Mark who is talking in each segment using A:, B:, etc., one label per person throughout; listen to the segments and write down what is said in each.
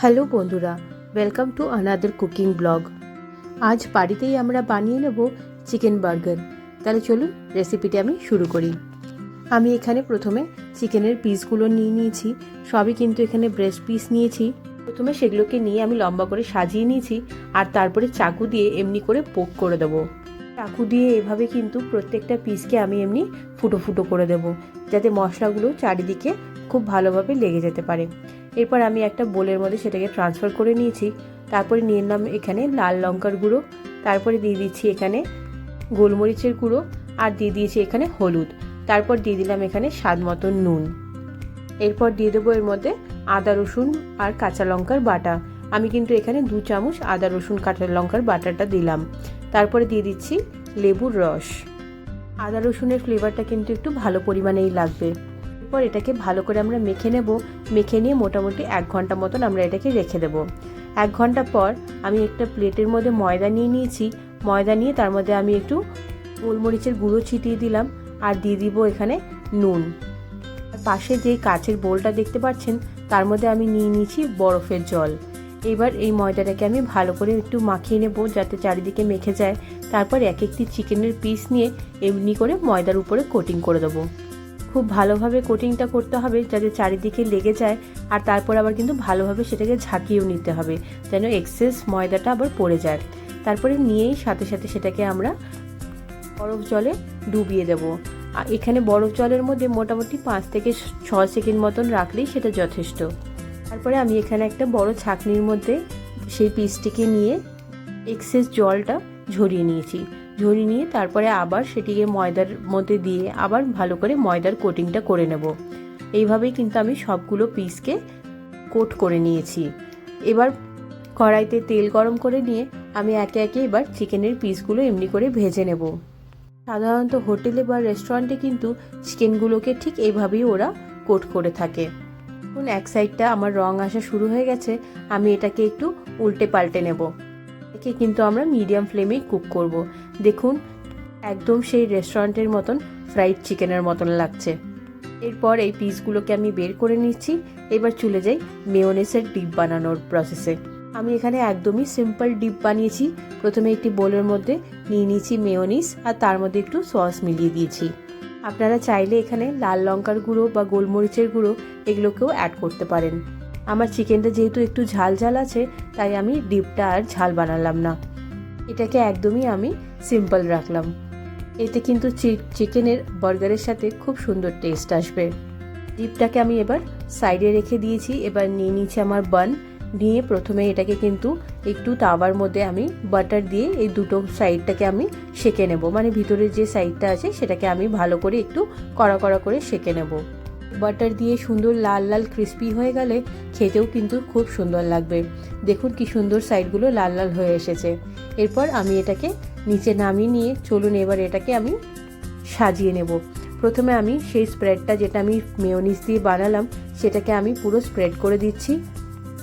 A: Hello বন্ধুরা welcome to another cooking blog আজ বাড়িতেই আমরা বানিয়ে নেব চিকেন বার্গার তাহলে চলুন রেসিপিটি আমি শুরু করি। আমি এখানে প্রথমে চিকেনের পিসগুলো নিয়ে নিয়েছি, সবই কিন্তু এখানে ব্রেস্ট পিস নিয়েছি। প্রথমে সেগুলোকে নিয়ে আমি লম্বা করে সাজিয়ে নিয়েছি, আর তারপরে চাকু দিয়ে এমনি করে পোক করে দেবো। চাকু দিয়ে এভাবে কিন্তু প্রত্যেকটা পিসকে আমি এমনি ফুটো ফুটো করে দেবো, যাতে মশলাগুলো চারিদিকে খুব ভালোভাবে লেগে যেতে পারে। এরপর আমি একটা বোলের মধ্যে সেটাকে ট্রান্সফার করে নিয়েছি। তারপরে নিয়ে নিলাম এখানে লাল লঙ্কার গুঁড়ো। তারপরে দিয়ে দিচ্ছি এখানে গোলমরিচের গুঁড়ো আর দিয়ে দিয়েছি এখানে হলুদ। তারপর দিয়ে দিলাম এখানে স্বাদ মতো নুন। এরপর দিয়ে দেবো এর মধ্যে আদা, রসুন আর কাঁচা লঙ্কার বাটা। আমি কিন্তু এখানে দু চামচ আদা, রসুন, কাঁচা লঙ্কার বাটাটা দিলাম। তারপরে দিয়ে দিচ্ছি লেবুর রস। আদা, রসুনের ফ্লেভারটা কিন্তু একটু ভালো পরিমাণেই লাগবে। এরপর এটাকে ভালো করে আমরা মেখে নেব। মেখে নিয়ে মোটামুটি এক ঘণ্টা মতন আমরা এটাকে রেখে দেব। এক ঘণ্টা পর আমি একটা প্লেটের মধ্যে ময়দা নিয়ে নিয়েছি। ময়দা নিয়ে তার মধ্যে আমি একটু গোলমরিচের গুঁড়ো ছিটিয়ে দিলাম আর দিয়ে দিব এখানে নুন। পাশে যে কাচের বোলটা দেখতে পাচ্ছেন, তার মধ্যে আমি নিয়ে নিয়েছি বরফের জল। এবার এই ময়দাটাকে আমি ভালো করে একটু মাখিয়ে নেব যাতে চারিদিকে মেখে যায়। তারপর এক একটি চিকেনের পিস নিয়ে এমনি করে ময়দার উপরে কোটিং করে দেবো। খুব ভালোভাবে কোটিংটা করতে হবে যাতে চারিদিকে লেগে যায় আর তারপর আবার কিন্তু ভালোভাবে সেটাকে ঝাঁকিয়েও নিতে হবে যেন এক্সেস ময়দাটা আবার পড়ে যায়। তারপরে নিয়েই সাথে সাথে সেটাকে আমরা বরফ জলে ডুবিয়ে দেবো। এখানে বরফ জলের মধ্যে মোটামুটি পাঁচ থেকে ছ সেকেন্ড মতন রাখলেই সেটা যথেষ্ট। তারপরে আমি এখানে একটা বড় ছাকনির মধ্যে সেই পিসটিকে নিয়ে এক্সেস জলটা ঝরিয়ে নিয়েছি। ঝরিয়ে নিয়ে তারপরে আবার সেটিকে ময়দার মধ্যে দিয়ে আবার ভালো করে ময়দার কোটিংটা করে নেব। এইভাবেই কিন্তু আমি সবগুলো পিসকে কোট করে নিয়েছি। এবার কড়াইতে তেল গরম করে নিয়ে আমি একে একে এবার চিকেনের পিসগুলো এমনি করে ভেজে নেব। সাধারণত হোটেলে বা রেস্টুরেন্টে কিন্তু চিকেনগুলোকে ঠিক এইভাবেই ওরা কোট করে থাকে। এখন এক সাইডটা আমার রং আসা শুরু হয়ে গেছে, আমি এটাকে একটু উল্টে পাল্টে নেব। একে কিন্তু আমরা মিডিয়াম ফ্লেমেই কুক করব। দেখুন, একদম সেই রেস্টুরেন্টের মতন ফ্রাইড চিকেনের মতন লাগছে। এরপর এই পিসগুলোকে আমি বের করে নিচ্ছি। এবার চলে যাই মেয়োনেসের ডিপ বানানোর প্রসেসে আমি এখানে একদমই সিম্পল ডিপ বানিয়েছি। প্রথমে একটি বোলের মধ্যে নিয়ে নিয়েছি মেয়োনিস আর তার মধ্যে একটু সস মিলিয়ে দিয়েছি। আপনারা চাইলে এখানে লাল লঙ্কার গুঁড়ো বা গোলমরিচের গুঁড়ো এগুলোকেও অ্যাড করতে পারেন। আমার চিকেনটা যেহেতু একটু ঝাল ঝাল আছে, তাই আমি ডিপটা আর ঝাল বানালাম না। এটাকে একদমই আমি সিম্পল রাখলাম। এতে কিন্তু চিকেনের বার্গারের সাথে খুব সুন্দর টেস্ট আসবে। ডিপটাকে আমি এবার সাইডে রেখে দিয়েছি, এবার নিয়ে নিয়েছি আমার বান। নিয়ে প্রথমে এটাকে কিন্তু একটু তাওয়ার মধ্যে আমি বাটার দিয়ে এই দুটো সাইডটাকে আমি সেকে নেব। মানে ভিতরের যে সাইডটা আছে, সেটাকে আমি ভালো করে একটু কড়া কড়া করে সেকে নেব। বাটার দিয়ে সুন্দর লাল লাল ক্রিস্পি হয়ে গেলে খেতেও কিন্তু খুব সুন্দর লাগবে। দেখুন কি সুন্দর সাইডগুলো লাল লাল হয়ে এসেছে। এরপর আমি এটাকে নিচে নামিয়ে নিয়ে চলুন এবার এটাকে আমি সাজিয়ে নেব। প্রথমে আমি সেই স্প্রেডটা যেটা আমি মেয়নিস দিয়ে বানালাম, সেটাকে আমি পুরো স্প্রেড করে দিচ্ছি।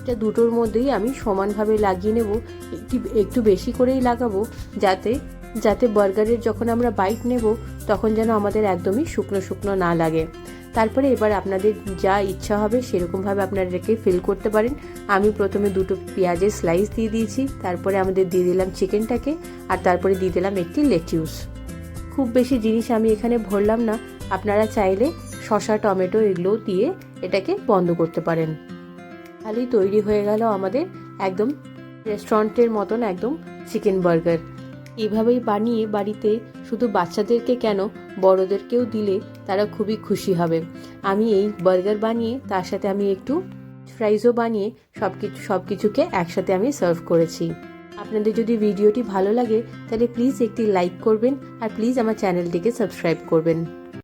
A: এটা দুটোর মধ্যেই আমি সমানভাবে লাগিয়ে নেব। একটু একটু বেশি করেই লাগাবো যাতে যাতে বার্গারের যখন আমরা বাইট নেব, তখন যেন আমাদের একদমই শুকনো শুকনো না লাগে। তারপরে এবার আপনাদের যা ইচ্ছা হবে সেরকমভাবে আপনারা এটাকে ফিল করতে পারেন। আমি প্রথমে দুটো পেঁয়াজের স্লাইস দিয়ে দিয়েছি, তারপরে আমাদের দিয়ে দিলাম চিকেনটাকে আর তারপরে দিয়ে দিলাম একটি লেটিউস খুব বেশি জিনিস আমি এখানে ভরলাম না, আপনারা চাইলে শসা, টমেটো এগুলো দিয়ে এটাকে বন্ধ করতে পারেন। তাহলেই তৈরি হয়ে গেল আমাদের একদম রেস্টুরেন্টের মতন একদম চিকেন বার্গার এভাবেই বানিয়ে বাড়িতে শুধু বাচ্চাদেরকে কেন বড়দেরকেও দিলে তারা খুবই খুশি হবে। আমি এই বার্গার বানিয়ে, তার সাথে আমি একটু ফ্রাইজও বানিয়ে সব কিছু সব কিছুকে একসাথে আমি সার্ভ করেছি। আপনাদের যদি ভিডিওটি ভালো লাগে, তাহলে প্লিজ একটি লাইক করবেন আর প্লিজ আমার চ্যানেলটিকে সাবস্ক্রাইব করবেন।